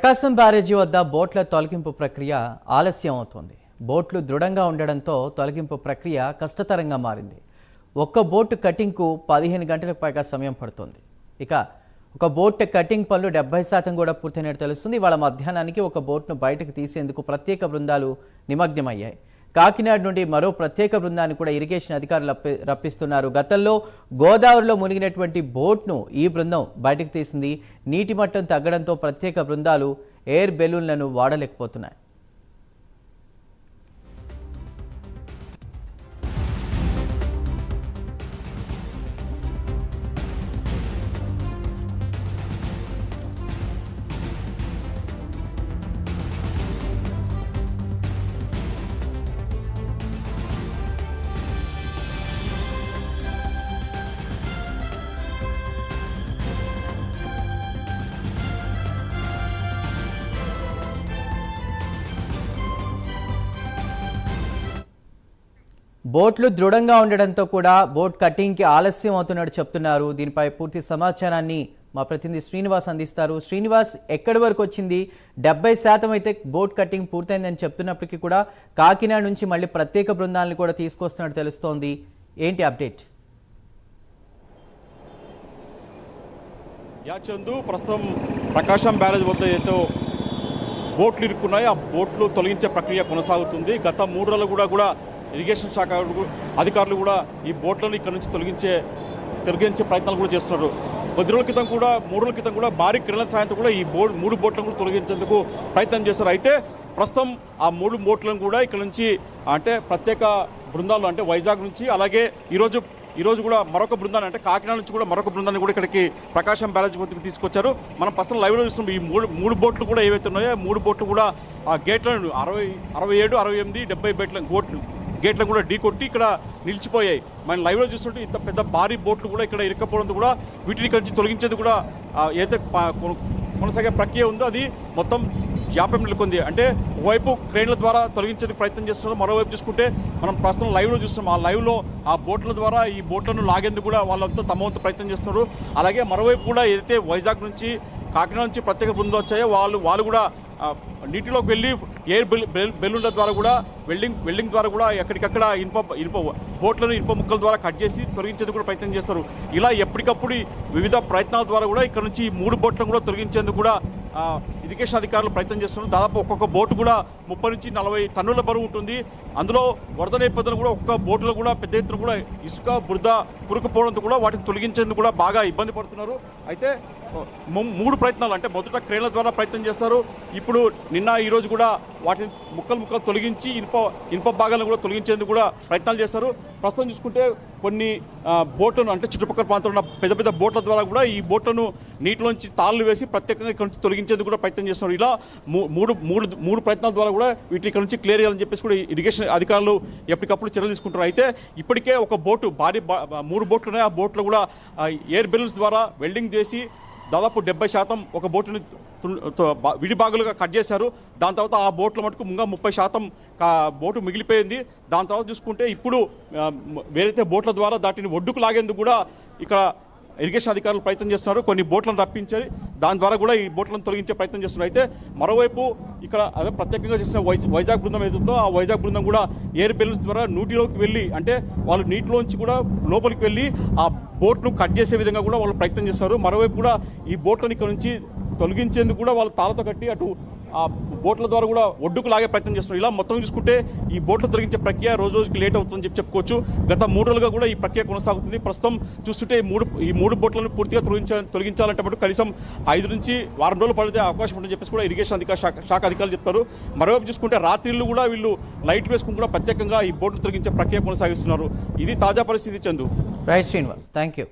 ప్రకాశం బ్యారేజీ వద్ద బోట్ల తొలగింపు ప్రక్రియ ఆలస్యం అవుతోంది. బోట్లు దృఢంగా ఉండడంతో తొలగింపు ప్రక్రియ కష్టతరంగా మారింది. ఒక్క బోటు కటింగ్కు పదిహేను గంటలకు పైగా సమయం పడుతోంది. ఇక ఒక బోట్ కటింగ్ పనులు డెబ్బై శాతం కూడా పూర్తయినట్టు తెలుస్తుంది. వాళ్ళ మధ్యాహ్నానికి ఒక బోట్ను బయటకు తీసేందుకు ప్రత్యేక బృందాలు నిమగ్నమయ్యాయి. కాకినాడ నుండి మరో ప్రత్యేక బృందాన్ని కూడా ఇరిగేషన్ అధికారులు రప్పి- రప్పిస్తున్నారు. గతంలో గోదావరిలో మునిగినటువంటి బోట్ను ఈ బృందం బయటకు తీసింది. నీటి మట్టం తగ్గడంతో ప్రత్యేక బృందాలు ఎయిర్ బెలూన్లను వాడలేకపోతున్నాయి. బోట్లు దృఢంగా ఉండడంతో కూడా బోట్ కటింగ్కి ఆలస్యం అవుతున్నట్టు చెప్తున్నారు. దీనిపై పూర్తి సమాచారాన్ని మా ప్రతినిధి శ్రీనివాస్ అందిస్తారు. శ్రీనివాస్ ఎక్కడి వరకు వచ్చింది? డెబ్బై శాతం అయితే బోట్ కటింగ్ పూర్తయిందని చెప్తున్నప్పటికీ కూడా కాకినాడ నుంచి మళ్ళీ ప్రత్యేక బృందాలను కూడా తీసుకొస్తున్నట్టు తెలుస్తోంది. ఏంటి అప్డేట్? యా చందు ప్రస్తుతం ప్రకాశం బ్యారేజ్ వద్ద ఏదో బోట్లు ఇరుక్కున్నాయి. ఆ బోట్లు తొలగించే ప్రక్రియ కొనసాగుతుంది. గత మూడు రోజులు కూడా కూడా ఇరిగేషన్ శాఖ అధికారులు కూడా ఈ బోట్లను ఇక్కడ నుంచి తొలగించే తొలగించే ప్రయత్నాలు కూడా చేస్తున్నారు. కొద్ది రోజుల క్రితం కూడా మూడు రోజుల క్రితం కూడా భారీ కిరణల సాయంతో కూడా ఈ బోట్ మూడు బోట్లను కూడా తొలగించేందుకు ప్రయత్నం చేస్తారు అయితే ప్రస్తుతం ఆ మూడు బోట్లను కూడా ఇక్కడ నుంచి అంటే ప్రత్యేక బృందాలు అంటే వైజాగ్ నుంచి అలాగే ఈరోజు ఈరోజు కూడా మరొక బృందాన్ని అంటే కాకినాడ నుంచి కూడా మరొక బృందాన్ని కూడా ఇక్కడికి ప్రకాశం బ్యారేజ్ వద్దకు తీసుకొచ్చారు. మనం ప్రస్తుతం లైవ్లో చూస్తున్నాం. ఈ మూడు మూడు బోట్లు కూడా ఏవైతే ఉన్నాయో మూడు బోట్లు కూడా ఆ గేట్లను అరవై అరవై ఏడు అరవై ఎనిమిది డెబ్బై బేట్ల గోట్లు గేట్లను కూడా ఢీ కొట్టి ఇక్కడ నిలిచిపోయాయి. మనం లైవ్లో చూస్తుంటే ఇంత పెద్ద భారీ బోట్లు కూడా ఇక్కడ ఇరుక్కపోవడంతో కూడా వీటిని ఇక్కడ నుంచి తొలగించేది కూడా ఏదైతే కొనసాగే ప్రక్రియ ఉందో అది మొత్తం జాప్యం నెలకొంది. అంటే ఒకవైపు క్రేన్ల ద్వారా తొలగించేందుకు ప్రయత్నం చేస్తున్నారు. మరోవైపు చూసుకుంటే మనం ప్రస్తుతం లైవ్లో చూస్తున్నాం. ఆ లైవ్లో ఆ బోట్ల ద్వారా ఈ బోట్లను లాగేందుకు కూడా వాళ్ళంతా తమ వంతు ప్రయత్నం చేస్తున్నారు. అలాగే మరోవైపు కూడా ఏదైతే వైజాగ్ నుంచి కాకినాడ నుంచి ప్రత్యేక బృందం వచ్చాయో వాళ్ళు వాళ్ళు కూడా నీటిలోకి వెళ్ళి ఎయిర్ బెల్ బెల్- బెలూన్ల ద్వారా కూడా వెల్డింగ్ వెల్డింగ్ ద్వారా కూడా ఎక్కడికక్కడ ఇనుప ఇనుప బోట్లను ఇనుప ముక్కల ద్వారా కట్ చేసి తొలగించేందుకు కూడా ప్రయత్నం చేస్తారు. ఇలా ఎప్పటికప్పుడు వివిధ ప్రయత్నాల ద్వారా కూడా ఇక్కడ నుంచి ఈ మూడు బోట్లను కూడా తొలగించేందుకు కూడా ఇరిగేషన్ అధికారులు ప్రయత్నం చేస్తున్నారు. దాదాపు ఒక్కొక్క బోటు కూడా ముప్పై నుంచి నలభై టన్నుల బరువు ఉంటుంది. అందులో వరద నేపథ్యంలో కూడా ఒక్కొక్క బోటులో కూడా పెద్ద ఎత్తున కూడా ఇసుక బురద కురుకుపోవడంతో కూడా వాటిని తొలగించేందుకు కూడా బాగా ఇబ్బంది పడుతున్నారు. అయితే మూడు ప్రయత్నాలు అంటే మొదట క్రేన్ల ద్వారా ప్రయత్నం చేస్తారు. ఇప్పుడు నిన్న ఈరోజు కూడా వాటిని ముక్కలు ముక్కలు తొలగించి ఇనుప ఇనుప భాగాలను కూడా తొలగించేందుకు కూడా ప్రయత్నాలు చేస్తారు. ప్రస్తుతం చూసుకుంటే కొన్ని బోట్లను అంటే చుట్టుపక్కల ప్రాంతంలో ఉన్న పెద్ద పెద్ద బోట్ల ద్వారా కూడా ఈ బోట్లను నీటిలోంచి తాళ్ళు వేసి ప్రత్యేకంగా ఇక్కడ నుంచి తొలగించేందుకు కూడా ప్రయత్నం చేస్తున్నారు. ఇలా మూ- మూడు మూడు మూడు ప్రయత్నాల ద్వారా కూడా వీటిని ఇక్కడ నుంచి క్లియర్ చేయాలని చెప్పేసి కూడా ఇరిగేషన్ అధికారులు ఎప్పటికప్పుడు చర్యలు తీసుకుంటారు అయితే ఇప్పటికే ఒక బోటు భారీ బా- మూడు బోట్లు ఉన్నాయి. ఆ బోట్లో కూడా ఎయిర్ బెలూన్స్ ద్వారా వెల్డింగ్ చేసి దాదాపు డెబ్బై శాతం ఒక బోటుని విడిభాగులుగా తో- కట్ చేశారు. దాని తర్వాత ఆ బోట్ల మటుకు ముంగా ముప్పై శాతం బోటు మిగిలిపోయింది. దాని తర్వాత చూసుకుంటే ఇప్పుడు వేరైతే బోట్ల ద్వారా దాటిని ఒడ్డుకు లాగేందుకు కూడా ఇక్కడ ఇరిగేషన్ అధికారులు ప్రయత్నం చేస్తున్నారు. కొన్ని బోట్లను రప్పించి దాని ద్వారా కూడా ఈ బోట్లను తొలగించే ప్రయత్నం చేస్తున్నారు. అయితే మరోవైపు ఇక్కడ అదే ప్రత్యేకంగా చేసిన వైజ వైజాగ్ బృందం ఏదైతుందో ఆ వైజాగ్ బృందం కూడా ఎయిర్ బెలూన్స్ ద్వారా నీటిలోకి వెళ్ళి అంటే వాళ్ళు నీటిలోంచి కూడా లోపలికి వెళ్ళి ఆ బోట్ను కట్ చేసే విధంగా కూడా వాళ్ళు ప్రయత్నం చేస్తారు మరోవైపు కూడా ఈ బోట్లను ఇక్కడ నుంచి తొలగించేందుకు కూడా వాళ్ళు తాళతో కట్టి అటు ఆ బోట్ల ద్వారా కూడా ఒడ్డుకు లాగే ప్రయత్నం చేస్తున్నారు. ఇలా మొత్తం చూసుకుంటే ఈ బోట్లు తొలగించే ప్రక్రియ రోజు రోజుకి లేట్ అవుతుందని చెప్పి చెప్పుకోవచ్చు. గత మూడు రోజులుగా కూడా ఈ ప్రక్రియ కొనసాగుతుంది. ప్రస్తుతం చూస్తుంటే ఈ మూడు ఈ మూడు బోట్లను పూర్తిగా తొలగించ తొలగించాలంటే మటు కనీసం ఐదు నుంచి వారం రోజులు పడితే అవకాశం ఉందని చెప్పేసి కూడా ఇరిగేషన్ అధికార శాఖ శాఖ అధికారులు చెప్తారు. మరోవైపు చూసుకుంటే రాత్రిళ్ళు కూడా వీళ్ళు లైట్ వేసుకుని కూడా ప్రత్యేకంగా ఈ బోట్లు తొలగించే ప్రక్రియ కొనసాగిస్తున్నారు. ఇది తాజా పరిస్థితి Chandu. Right Srinivas thank you